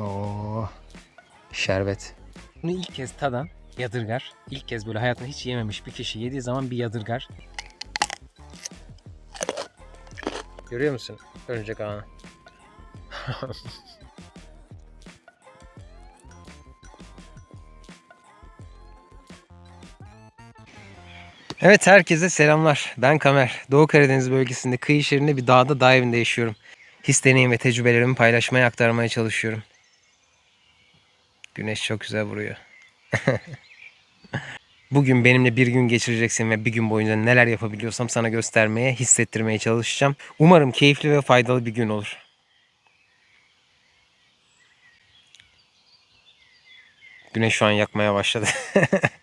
Oo. Şerbet. Bunu ilk kez tadan yadırgar. İlk kez böyle hayatında hiç yememiş bir kişi yediği zaman bir yadırgar. Görüyor musun? Örümcek ağını. Evet herkese selamlar. Ben Kamer. Doğu Karadeniz bölgesinde kıyı şehrinde bir dağda dağ evinde yaşıyorum. His deneyim ve tecrübelerimi paylaşmaya aktarmaya çalışıyorum. Güneş çok güzel vuruyor. Bugün benimle bir gün geçireceksin ve bir gün boyunca neler yapabiliyorsam sana göstermeye, hissettirmeye çalışacağım. Umarım keyifli ve faydalı bir gün olur. Güneş şu an yakmaya başladı.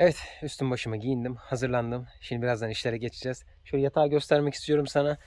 Evet, üstüm başıma giyindim, hazırlandım. Şimdi birazdan işlere geçeceğiz. Şöyle yatağı göstermek istiyorum sana.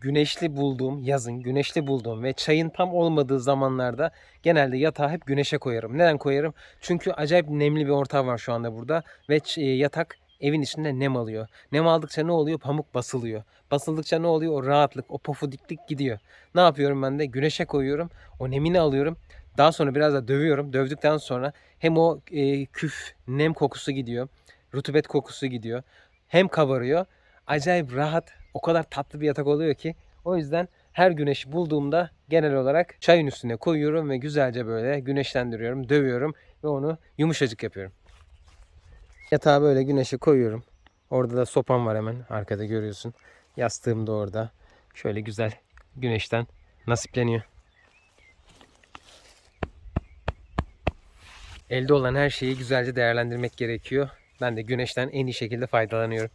Güneşli bulduğum, yazın güneşli bulduğum ve çayın tam olmadığı zamanlarda genelde yatağı hep güneşe koyarım. Neden koyarım? Çünkü acayip nemli bir ortam var şu anda burada ve e, yatak evin içinde nem alıyor. Nem aldıkça ne oluyor? Pamuk basılıyor. Basıldıkça ne oluyor? O rahatlık, o pofudiklik gidiyor. Ne yapıyorum ben de? Güneşe koyuyorum. O nemini alıyorum. Daha sonra biraz da dövüyorum. Dövdükten sonra hem o e, küf, nem kokusu gidiyor. Rutubet kokusu gidiyor. Hem kabarıyor. Acayip rahat, o kadar tatlı bir yatak oluyor ki. O yüzden her güneşi bulduğumda genel olarak çayın üstüne koyuyorum ve güzelce böyle güneşlendiriyorum, dövüyorum ve onu yumuşacık yapıyorum. Yatağa böyle güneşe koyuyorum. Orada da sopam var hemen arkada görüyorsun. Yastığım da orada. Şöyle güzel güneşten nasipleniyor. Elde olan her şeyi güzelce değerlendirmek gerekiyor. Ben de güneşten en iyi şekilde faydalanıyorum.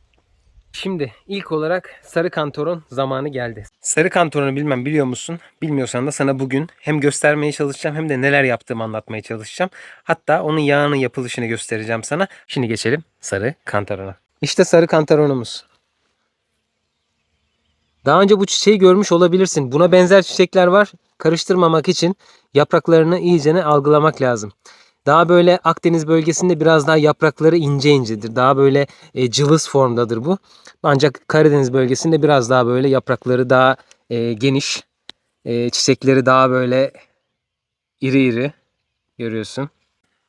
Şimdi ilk olarak sarı kantoron zamanı geldi. Sarı kantoronu bilmem biliyor musun? Bilmiyorsan da sana bugün hem göstermeye çalışacağım hem de neler yaptığımı anlatmaya çalışacağım. Hatta onun yağının yapılışını göstereceğim sana. Şimdi geçelim sarı kantorona. İşte sarı kantaronumuz. Daha önce bu çiçeği görmüş olabilirsin. Buna benzer çiçekler var. Karıştırmamak için yapraklarını iyicene algılamak lazım. Daha böyle Akdeniz bölgesinde biraz daha yaprakları ince incedir. Daha böyle e, cılız formdadır bu. Ancak Karadeniz bölgesinde biraz daha böyle yaprakları daha e, geniş. E, çiçekleri daha böyle iri iri görüyorsun.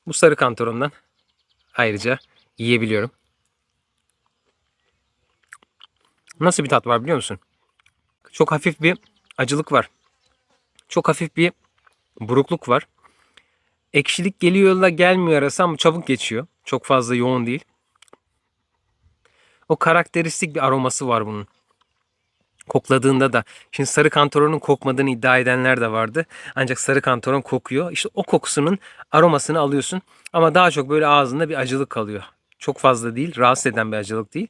Bu sarı kantorumdan ayrıca yiyebiliyorum. Nasıl bir tat var biliyor musun? Çok hafif bir acılık var. Çok hafif bir burukluk var. Ekşilik geliyor da gelmiyor arası ama çabuk geçiyor. Çok fazla yoğun değil. O karakteristik bir aroması var bunun. Kokladığında da. Şimdi sarı kantaronun kokmadığını iddia edenler de vardı. Ancak sarı kantaron kokuyor. İşte o kokusunun aromasını alıyorsun. Ama daha çok böyle ağzında bir acılık kalıyor. Çok fazla değil. Rahatsız eden bir acılık değil.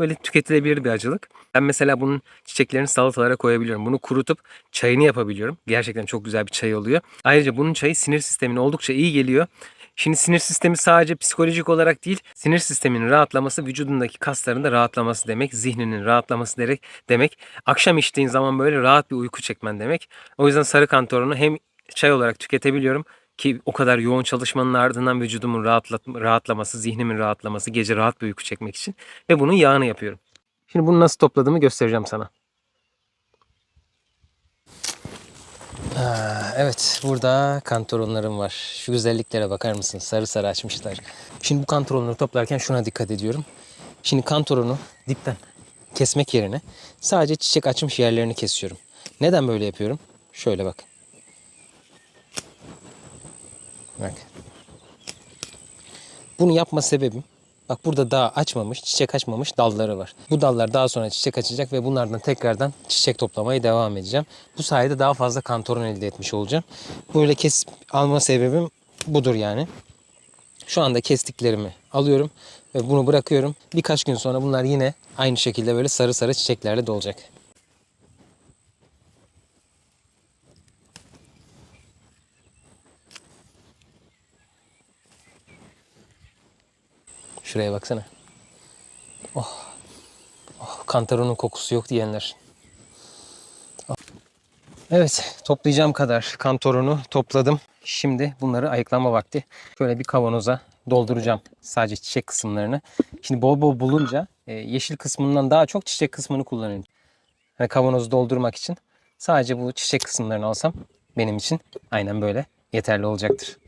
Böyle tüketilebilir bir acılık. Ben mesela bunun çiçeklerini salatalara koyabiliyorum. Bunu kurutup çayını yapabiliyorum. Gerçekten çok güzel bir çay oluyor. Ayrıca bunun çayı sinir sistemine oldukça iyi geliyor. Şimdi sinir sistemi sadece psikolojik olarak değil, sinir sisteminin rahatlaması, vücudundaki kasların da rahatlaması demek, zihninin rahatlaması demek. demek. Akşam içtiğin zaman böyle rahat bir uyku çekmen demek. O yüzden sarı kantorunu hem çay olarak tüketebiliyorum ki o kadar yoğun çalışmanın ardından vücudumun rahatlat, rahatlaması, zihnimin rahatlaması, gece rahat bir uyku çekmek için ve bunun yağını yapıyorum. Şimdi bunu nasıl topladığımı göstereceğim sana. Evet burada kantoronlarım var. Şu güzelliklere bakar mısın? Sarı sarı açmışlar. Şimdi bu kantoronları toplarken şuna dikkat ediyorum. Şimdi kantoronu dipten kesmek yerine sadece çiçek açmış yerlerini kesiyorum. Neden böyle yapıyorum? Şöyle bak. Bak. Bunu yapma sebebim Bak burada daha açmamış, çiçek açmamış dalları var. Bu dallar daha sonra çiçek açacak ve bunlardan tekrardan çiçek toplamaya devam edeceğim. Bu sayede daha fazla kantoron elde etmiş olacağım. Böyle kesip alma sebebim budur yani. Şu anda kestiklerimi alıyorum ve bunu bırakıyorum. Birkaç gün sonra bunlar yine aynı şekilde böyle sarı sarı çiçeklerle dolacak. Şuraya baksana. Oh. Oh, kantaronun kokusu yok diyenler. Oh. Evet, toplayacağım kadar kantoronu topladım. Şimdi bunları ayıklama vakti. Şöyle bir kavanoza dolduracağım sadece çiçek kısımlarını. Şimdi bol bol bulunca e, yeşil kısmından daha çok çiçek kısmını kullanıyorum. Hani kavanozu doldurmak için sadece bu çiçek kısımlarını alsam benim için aynen böyle yeterli olacaktır.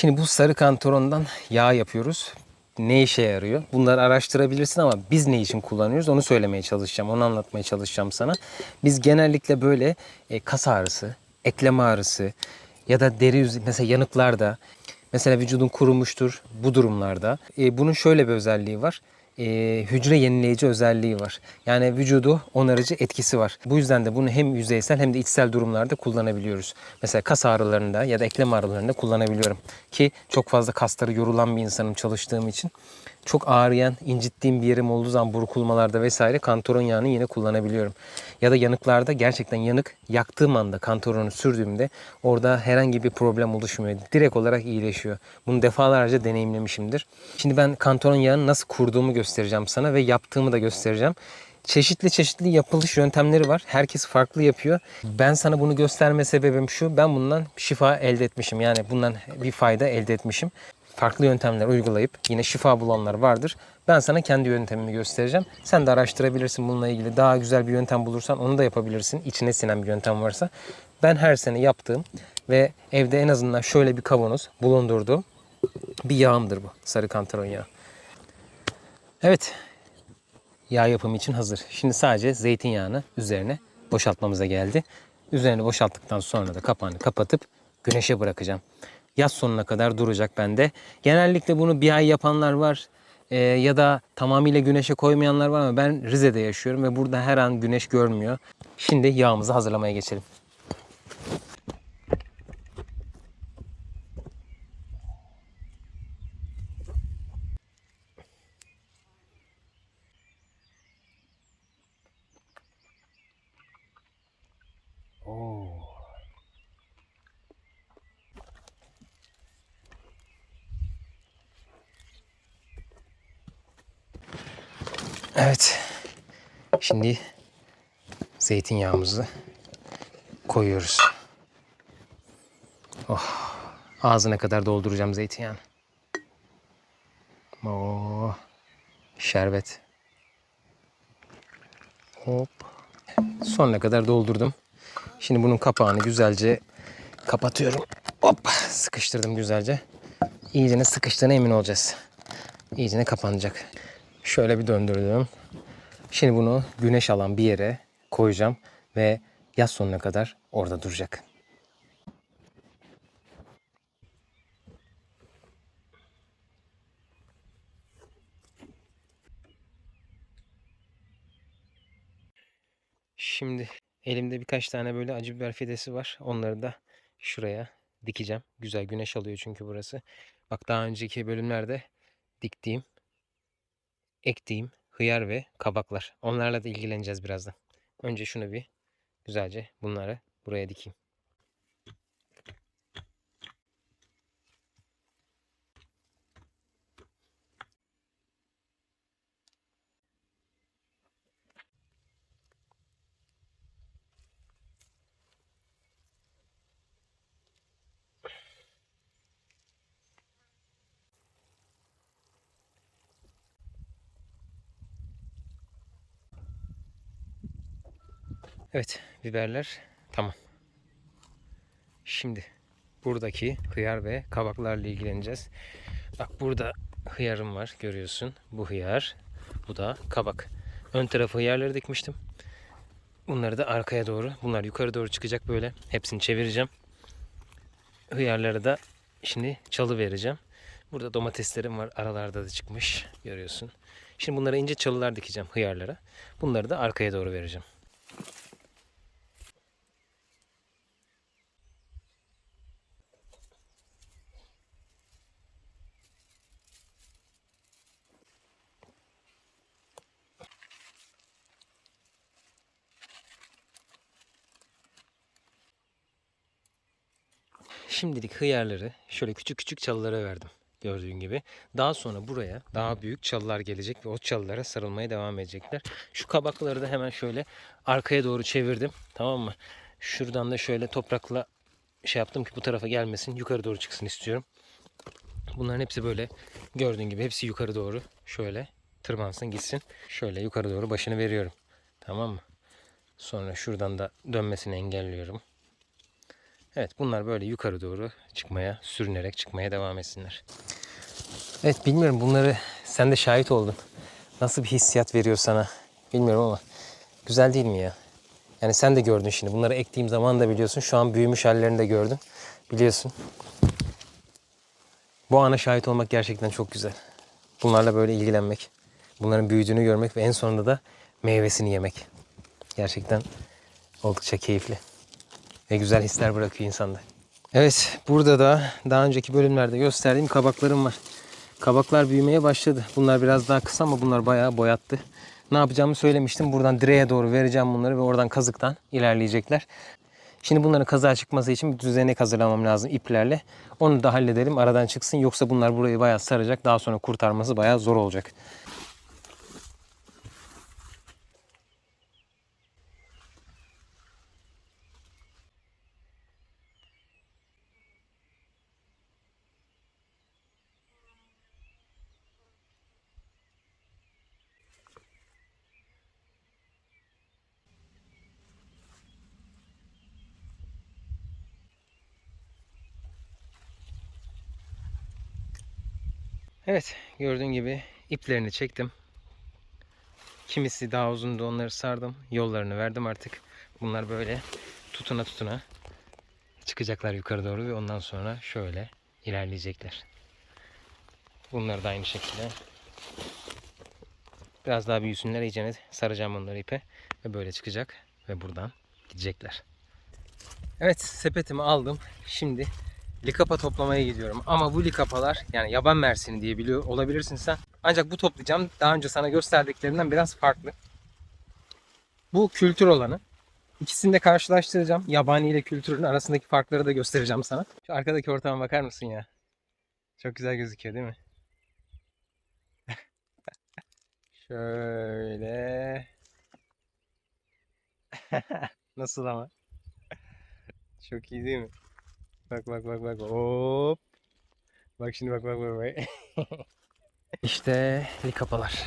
Şimdi bu sarı kantarondan yağ yapıyoruz. Ne işe yarıyor? Bunları araştırabilirsin ama biz ne için kullanıyoruz onu söylemeye çalışacağım. Onu anlatmaya çalışacağım sana. Biz genellikle böyle e, kas ağrısı, eklem ağrısı ya da deri mesela yanıklarda mesela vücudun kurumuştur bu durumlarda. E, bunun şöyle bir özelliği var e, hücre yenileyici özelliği var. Yani vücudu onarıcı etkisi var. Bu yüzden de bunu hem yüzeysel hem de içsel durumlarda kullanabiliyoruz. Mesela kas ağrılarında ya da eklem ağrılarında kullanabiliyorum. Ki çok fazla kasları yorulan bir insanım çalıştığım için. Çok ağrıyan, incittiğim bir yerim olduğu zaman burkulmalarda vesaire kantoron yağını yine kullanabiliyorum. Ya da yanıklarda gerçekten yanık yaktığım anda kantoronu sürdüğümde orada herhangi bir problem oluşmuyor. Direkt olarak iyileşiyor. Bunu defalarca deneyimlemişimdir. Şimdi ben kantoron yağını nasıl kurduğumu göstereceğim sana ve yaptığımı da göstereceğim. Çeşitli çeşitli yapılış yöntemleri var. Herkes farklı yapıyor. Ben sana bunu gösterme sebebim şu. Ben bundan şifa elde etmişim. Yani bundan bir fayda elde etmişim farklı yöntemler uygulayıp yine şifa bulanlar vardır. Ben sana kendi yöntemimi göstereceğim. Sen de araştırabilirsin bununla ilgili. Daha güzel bir yöntem bulursan onu da yapabilirsin. İçine sinen bir yöntem varsa. Ben her sene yaptığım ve evde en azından şöyle bir kavanoz bulundurduğum bir yağımdır bu. Sarı kantaron yağı. Evet. Yağ yapımı için hazır. Şimdi sadece zeytinyağını üzerine boşaltmamıza geldi. Üzerini boşalttıktan sonra da kapağını kapatıp güneşe bırakacağım yaz sonuna kadar duracak bende. Genellikle bunu bir ay yapanlar var e, ya da tamamıyla güneşe koymayanlar var ama ben Rize'de yaşıyorum ve burada her an güneş görmüyor. Şimdi yağımızı hazırlamaya geçelim. Evet. Şimdi zeytinyağımızı koyuyoruz. Oh, ağzına kadar dolduracağım zeytinyağını. Oh, şerbet. Hop. Sonuna kadar doldurdum. Şimdi bunun kapağını güzelce kapatıyorum. Hop, sıkıştırdım güzelce. İyicene sıkıştığına emin olacağız. İyicene kapanacak. Şöyle bir döndürdüm. Şimdi bunu güneş alan bir yere koyacağım ve yaz sonuna kadar orada duracak. Şimdi elimde birkaç tane böyle acı biber fidesi var. Onları da şuraya dikeceğim. Güzel güneş alıyor çünkü burası. Bak daha önceki bölümlerde diktiğim ektiğim hıyar ve kabaklar. Onlarla da ilgileneceğiz birazdan. Önce şunu bir güzelce bunları buraya dikeyim. Evet biberler tamam. Şimdi buradaki hıyar ve kabaklarla ilgileneceğiz. Bak burada hıyarım var görüyorsun. Bu hıyar. Bu da kabak. Ön tarafı hıyarları dikmiştim. Bunları da arkaya doğru. Bunlar yukarı doğru çıkacak böyle. Hepsini çevireceğim. Hıyarları da şimdi çalı vereceğim. Burada domateslerim var. Aralarda da çıkmış. Görüyorsun. Şimdi bunlara ince çalılar dikeceğim hıyarlara. Bunları da arkaya doğru vereceğim. Şimdilik hıyarları şöyle küçük küçük çalılara verdim. Gördüğün gibi. Daha sonra buraya daha büyük çalılar gelecek ve o çalılara sarılmaya devam edecekler. Şu kabakları da hemen şöyle arkaya doğru çevirdim. Tamam mı? Şuradan da şöyle toprakla şey yaptım ki bu tarafa gelmesin. Yukarı doğru çıksın istiyorum. Bunların hepsi böyle gördüğün gibi hepsi yukarı doğru şöyle tırmansın gitsin. Şöyle yukarı doğru başını veriyorum. Tamam mı? Sonra şuradan da dönmesini engelliyorum. Evet bunlar böyle yukarı doğru çıkmaya, sürünerek çıkmaya devam etsinler. Evet bilmiyorum bunları sen de şahit oldun. Nasıl bir hissiyat veriyor sana bilmiyorum ama güzel değil mi ya? Yani sen de gördün şimdi. Bunları ektiğim zaman da biliyorsun. Şu an büyümüş hallerini de gördün. Biliyorsun. Bu ana şahit olmak gerçekten çok güzel. Bunlarla böyle ilgilenmek. Bunların büyüdüğünü görmek ve en sonunda da meyvesini yemek. Gerçekten oldukça keyifli ve güzel hisler bırakıyor insanda. Evet, burada da daha önceki bölümlerde gösterdiğim kabaklarım var. Kabaklar büyümeye başladı. Bunlar biraz daha kısa ama bunlar bayağı boyattı. Ne yapacağımı söylemiştim. Buradan direğe doğru vereceğim bunları ve oradan kazıktan ilerleyecekler. Şimdi bunların kazığa çıkması için bir düzenek hazırlamam lazım iplerle. Onu da halledelim aradan çıksın. Yoksa bunlar burayı bayağı saracak. Daha sonra kurtarması bayağı zor olacak. Evet gördüğün gibi iplerini çektim. Kimisi daha uzundu onları sardım. Yollarını verdim artık. Bunlar böyle tutuna tutuna çıkacaklar yukarı doğru ve ondan sonra şöyle ilerleyecekler. Bunları da aynı şekilde biraz daha büyüsünler iyicene saracağım onları ipe ve böyle çıkacak ve buradan gidecekler. Evet sepetimi aldım. Şimdi likapa toplamaya gidiyorum. Ama bu likapalar yani yaban mersini diye biliyor olabilirsin sen. Ancak bu toplayacağım daha önce sana gösterdiklerimden biraz farklı. Bu kültür olanı. İkisini de karşılaştıracağım. Yabani ile kültürün arasındaki farkları da göstereceğim sana. Şu arkadaki ortama bakar mısın ya? Çok güzel gözüküyor değil mi? Şöyle. Nasıl ama? Çok iyi değil mi? Bak bak bak bak. Hop. Bak şimdi bak bak bak bak. işte likapalar.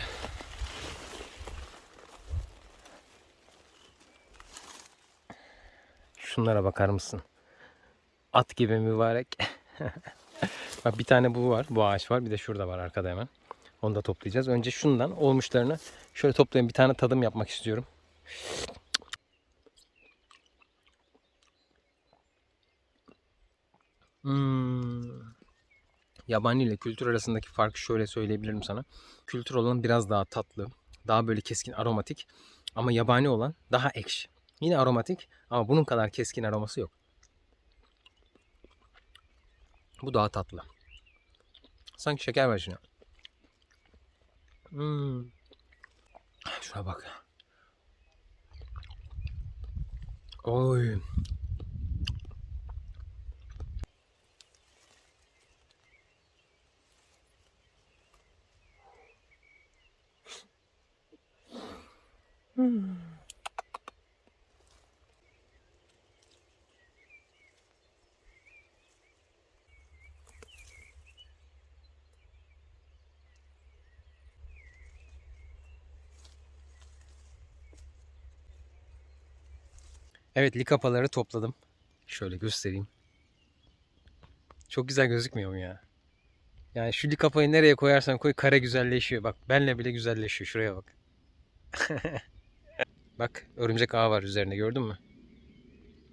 Şunlara bakar mısın? At gibi mübarek. bak bir tane bu var. Bu ağaç var. Bir de şurada var arkada hemen. Onu da toplayacağız. Önce şundan olmuşlarını şöyle toplayayım. Bir tane tadım yapmak istiyorum. Hmm. Yabani ile kültür arasındaki farkı şöyle söyleyebilirim sana. Kültür olan biraz daha tatlı, daha böyle keskin aromatik ama yabani olan daha ekşi. Yine aromatik ama bunun kadar keskin aroması yok. Bu daha tatlı. Sanki şeker içine. Hmm. Şuna bak. Oy. Evet likapaları topladım. Şöyle göstereyim. Çok güzel gözükmüyor mu ya? Yani şu likapayı nereye koyarsan koy kare güzelleşiyor. Bak benle bile güzelleşiyor. Şuraya bak. bak örümcek ağı var üzerinde gördün mü?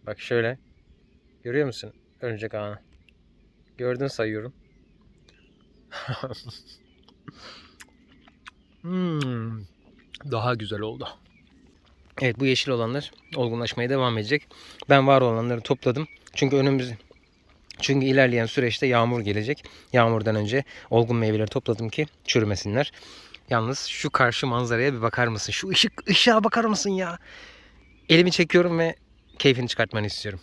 Bak şöyle. Görüyor musun örümcek ağını? Gördün sayıyorum. Hmm, daha güzel oldu. Evet bu yeşil olanlar olgunlaşmaya devam edecek. Ben var olanları topladım. Çünkü önümüz çünkü ilerleyen süreçte yağmur gelecek. Yağmurdan önce olgun meyveleri topladım ki çürümesinler. Yalnız şu karşı manzaraya bir bakar mısın? Şu ışık ışığa bakar mısın ya? Elimi çekiyorum ve keyfini çıkartmanı istiyorum.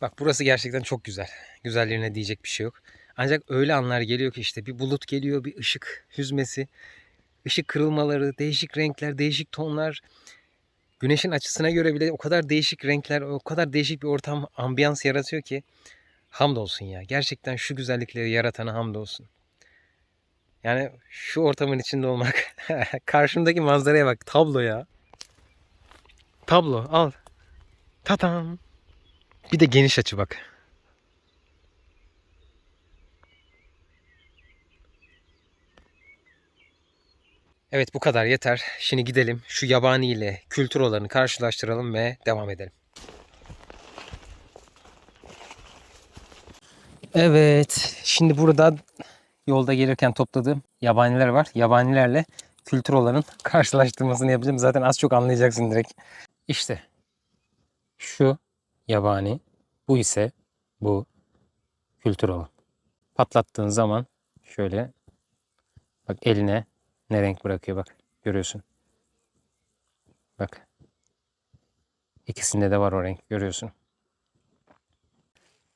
Bak burası gerçekten çok güzel. Güzelliğine diyecek bir şey yok. Ancak öyle anlar geliyor ki işte bir bulut geliyor, bir ışık hüzmesi, ışık kırılmaları, değişik renkler, değişik tonlar. Güneşin açısına göre bile o kadar değişik renkler, o kadar değişik bir ortam, ambiyans yaratıyor ki hamdolsun ya. Gerçekten şu güzellikleri yaratana hamdolsun. Yani şu ortamın içinde olmak. Karşımdaki manzaraya bak. Tablo ya. Tablo al. Tatam. Bir de geniş açı bak. Evet bu kadar yeter. Şimdi gidelim şu yabani ile kültür olanı karşılaştıralım ve devam edelim. Evet şimdi burada yolda gelirken topladığım yabaniler var. Yabanilerle kültür olanın karşılaştırmasını yapacağım. Zaten az çok anlayacaksın direkt. İşte şu yabani, bu ise bu kültür olan. Patlattığın zaman şöyle bak eline ne renk bırakıyor bak. Görüyorsun. Bak. İkisinde de var o renk. Görüyorsun.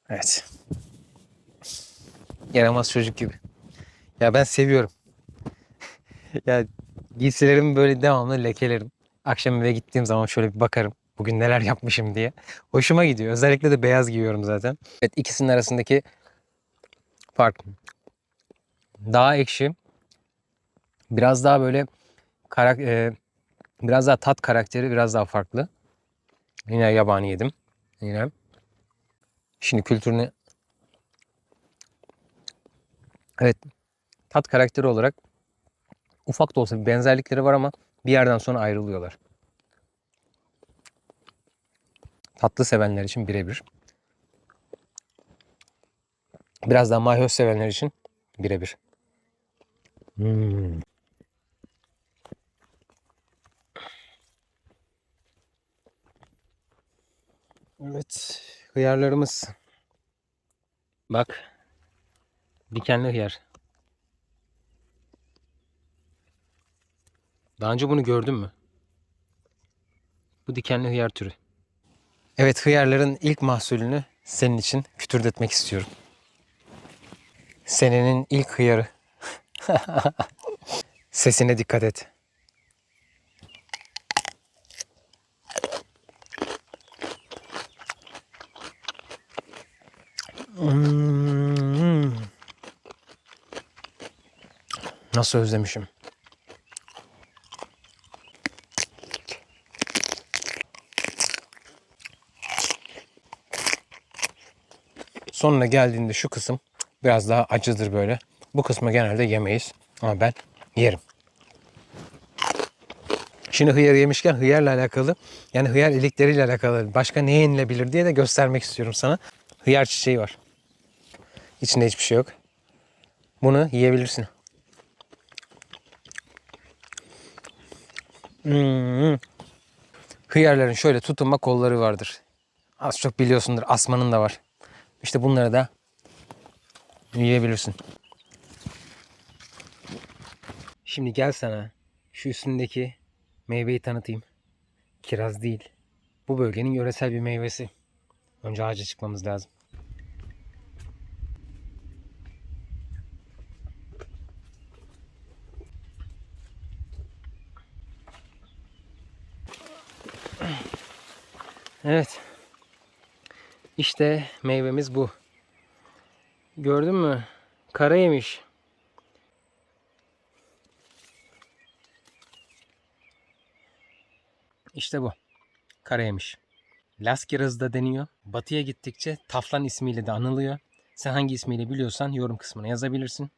Evet. Yaramaz çocuk gibi. Ya ben seviyorum. ya giysilerimi böyle devamlı lekelerim. Akşam eve gittiğim zaman şöyle bir bakarım. Bugün neler yapmışım diye. Hoşuma gidiyor. Özellikle de beyaz giyiyorum zaten. Evet ikisinin arasındaki fark. Daha ekşi. Biraz daha böyle karak e, biraz daha tat karakteri biraz daha farklı. Yine yabani yedim. Yine. Şimdi kültürünü Evet. Tat karakteri olarak ufak da olsa bir benzerlikleri var ama bir yerden sonra ayrılıyorlar. Tatlı sevenler için birebir. Biraz daha mayhoş sevenler için birebir. Hmm. Evet, hıyarlarımız. Bak. Dikenli hıyar. Daha önce bunu gördün mü? Bu dikenli hıyar türü. Evet, hıyarların ilk mahsulünü senin için kütürdetmek istiyorum. Senenin ilk hıyarı. Sesine dikkat et. Nasıl özlemişim. Sonuna geldiğinde şu kısım biraz daha acıdır böyle. Bu kısmı genelde yemeyiz. Ama ben yerim. Şimdi hıyar yemişken hıyarla alakalı yani hıyar ilikleriyle alakalı başka ne yenilebilir diye de göstermek istiyorum sana. Hıyar çiçeği var. İçinde hiçbir şey yok. Bunu yiyebilirsin. Hmm. Hıyarların şöyle tutunma kolları vardır. Az çok biliyorsundur. Asmanın da var. İşte bunları da yiyebilirsin. Şimdi gel sana şu üstündeki meyveyi tanıtayım. Kiraz değil. Bu bölgenin yöresel bir meyvesi. Önce ağaca çıkmamız lazım. Evet. İşte meyvemiz bu. Gördün mü? Kara yemiş. İşte bu. Kara yemiş. Las kirazı da deniyor. Batıya gittikçe taflan ismiyle de anılıyor. Sen hangi ismiyle biliyorsan yorum kısmına yazabilirsin.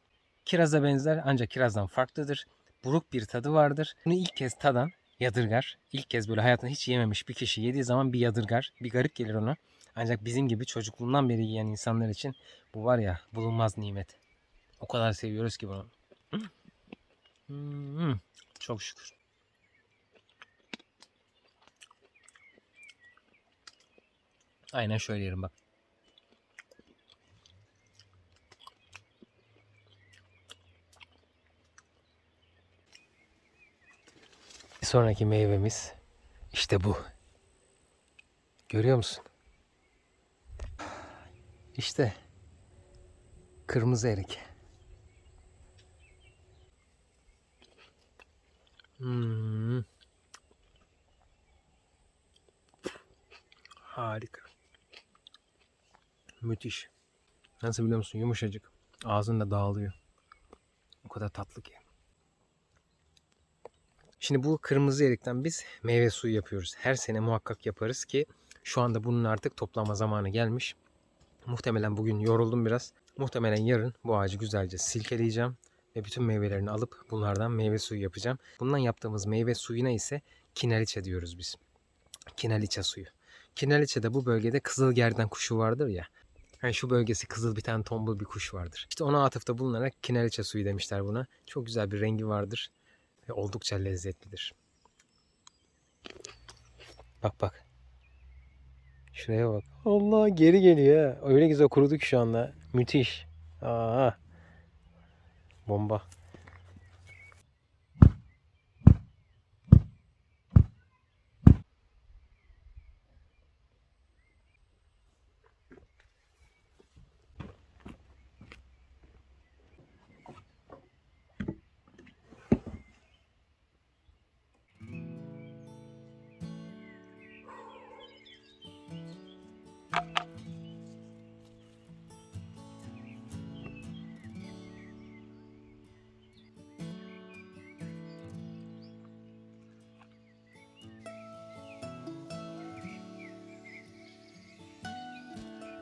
Kiraza benzer ancak kirazdan farklıdır. Buruk bir tadı vardır. Bunu ilk kez tadan yadırgar. İlk kez böyle hayatında hiç yememiş bir kişi yediği zaman bir yadırgar. Bir garip gelir ona. Ancak bizim gibi çocukluğundan beri yiyen insanlar için bu var ya bulunmaz nimet. O kadar seviyoruz ki bunu. Hmm, çok şükür. Aynen şöyle yerim bak. Bir sonraki meyvemiz işte bu. Görüyor musun? İşte kırmızı erik. Hmm. Harika. Müthiş. Nasıl biliyor musun? Yumuşacık. Ağzında dağılıyor. O kadar tatlı ki. Şimdi bu kırmızı erikten biz meyve suyu yapıyoruz. Her sene muhakkak yaparız ki şu anda bunun artık toplama zamanı gelmiş. Muhtemelen bugün yoruldum biraz. Muhtemelen yarın bu ağacı güzelce silkeleyeceğim ve bütün meyvelerini alıp bunlardan meyve suyu yapacağım. Bundan yaptığımız meyve suyuna ise kinaliçe diyoruz biz. Kinaliçe suyu. Kinaliçe de bu bölgede kızılgerden kuşu vardır ya. Yani şu bölgesi kızıl bir tane tombul bir kuş vardır. İşte ona atıfta bulunarak kinaliçe suyu demişler buna. Çok güzel bir rengi vardır ve oldukça lezzetlidir. Bak bak. Şuraya bak. Allah geri geliyor. Öyle güzel kuruduk şu anda. Müthiş. Aa. Bomba.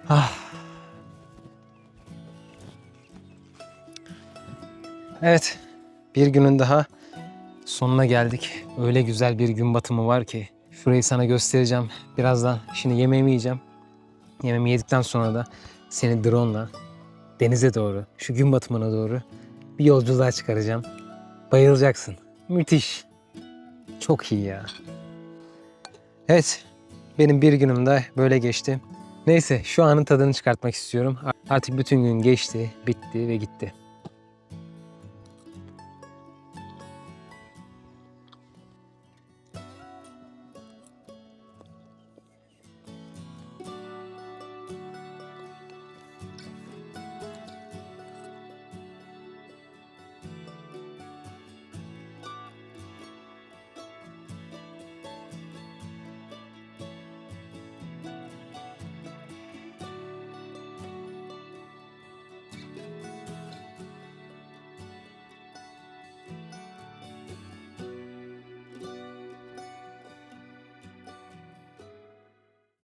Ah. Evet. Bir günün daha sonuna geldik. Öyle güzel bir gün batımı var ki. Şurayı sana göstereceğim. Birazdan şimdi yemeğimi yiyeceğim. Yemeğimi yedikten sonra da seni drone'la denize doğru, şu gün batımına doğru bir yolculuğa çıkaracağım. Bayılacaksın. Müthiş. Çok iyi ya. Evet. Benim bir günüm de böyle geçti. Neyse şu anın tadını çıkartmak istiyorum. Artık bütün gün geçti, bitti ve gitti.